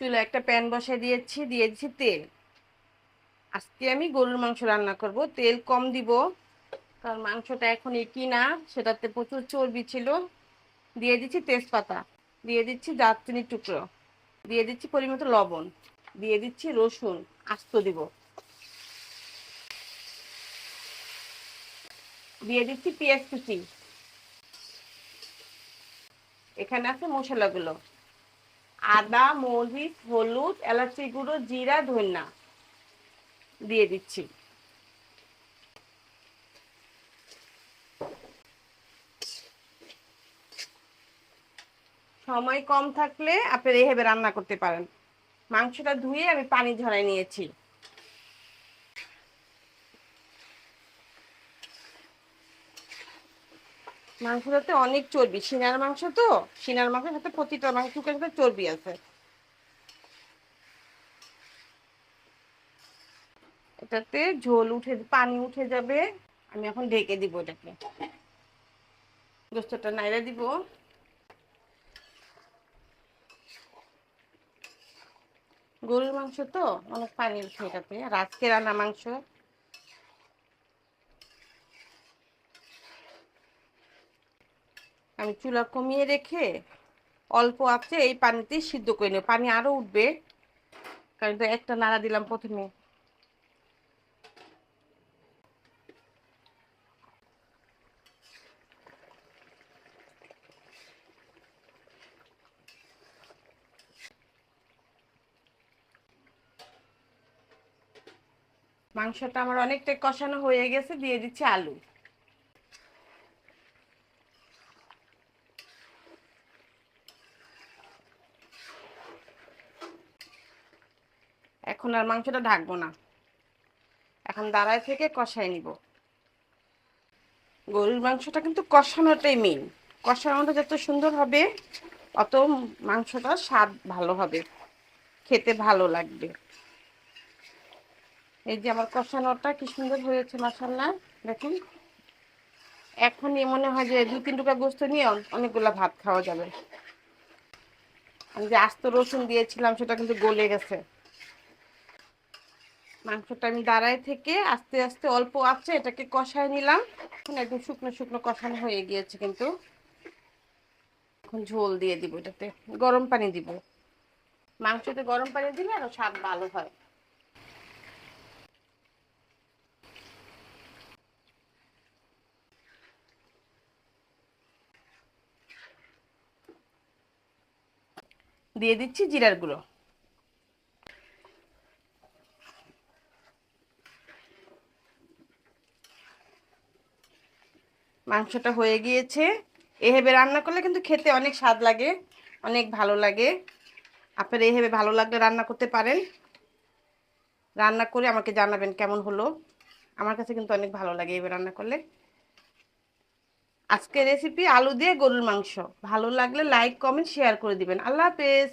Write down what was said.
চুলে একটা প্যান বসাই দিয়েছি, দিয়ে দিচ্ছি তেল। আজকে আমি গরুর মাংস রান্না করব। তেল কম দিব, কারণ মাংসটা এখন একই কিনা, সেটাতে প্রচুর চর্বি ছিল। দিয়ে দিচ্ছি তেজপাতা, দিয়ে দিচ্ছি দারচিনির টুকরো, দিয়ে দিচ্ছি পরিমতো লবণ, দিয়ে দিচ্ছি রসুন, আস্ত দিব। দিয়ে দিচ্ছি পেঁয়াজ কুচি। এখানে আছে মশলাগুলো। আদা মরিচ হলুদ, এলাচি গুঁড়ো, জিরা, ধন্যা দিয়ে দিচ্ছি। সময় কম থাকলে আপনি রেহেবে রান্না করতে পারেন। মাংসটা ধুয়ে আমি পানি ঝরাই নিয়েছি। মাংসটাতে অনেক চর্বি। সিনার মাংস তো, সিনার মাংসের সাথে প্রতিটা মাংসের সাথে চর্বি আছে। এটাতে ঝোল উঠে, পানি উঠে যাবে। আমি এখন ঢেকে দিব এটাকে। গোস্তটা নাইরা দিব। গরুর মাংস তো, অনেক পানি উঠে এটাতে। আর আজকে রান্না মাংস আমি চুলা কমিয়ে রেখে অল্প আছে এই পানিতেই সিদ্ধ করে নেব। পানি আরও উঠবে। কারণ তো একটা নাড়া দিলাম প্রথমে। মাংসটা আমার অনেকটাই কষানো হয়ে গেছে। দিয়ে দিচ্ছি আলু। এখন আর মাংসটা ঢাকবো না। এখন দাঁড়ায় থেকে কষাই নিব। গরুর মাংসটা কিন্তু কষানোটাই মেন কষানোটা যত সুন্দর হবে, অত মাংসটা স্বাদ ভালো হবে। খেতে ভালো লাগবে। এই যে আমার কষানোটা কি সুন্দর হয়েছে মাসাল্লাহ দেখুন। এখনই মনে হয় যে দু তিন টুকা গোস্ত নিয়ে অনেকগুলা ভাত খাওয়া যাবে। আমি যে আস্ত রসুন দিয়েছিলাম, সেটা কিন্তু গলে গেছে। মাংসটা আমি দাঁড়ায় থেকে আস্তে আস্তে অল্প আছে, এটাকে কষায় নিলাম। এখন একদম শুকনো শুকনো কষানো হয়ে গিয়েছে কিন্তু। এখন ঝোল দিয়ে দিব এটাতে, গরম পানি দিব। মাংসতে গরম পানি দিলে আরও স্বাদ ভালো হয়। দিয়ে দিচ্ছি জিরার গুঁড়ো। মাংসটা হয়ে গিয়েছে। এভাবে রান্না করলে কিন্তু খেতে অনেক স্বাদ লাগে, অনেক ভালো লাগে। আপনারা এভাবে ভালো লাগলে রান্না করতে পারেন। রান্না করে আমাকে জানাবেন কেমন হলো। আমার কাছে কিন্তু অনেক ভালো লাগে এভাবে রান্না করলে। আজকের রেসিপি আলু দিয়ে গরুর মাংস। ভালো লাগলে লাইক কমেন্ট শেয়ার করে দিবেন। আল্লাহ হাফেজ।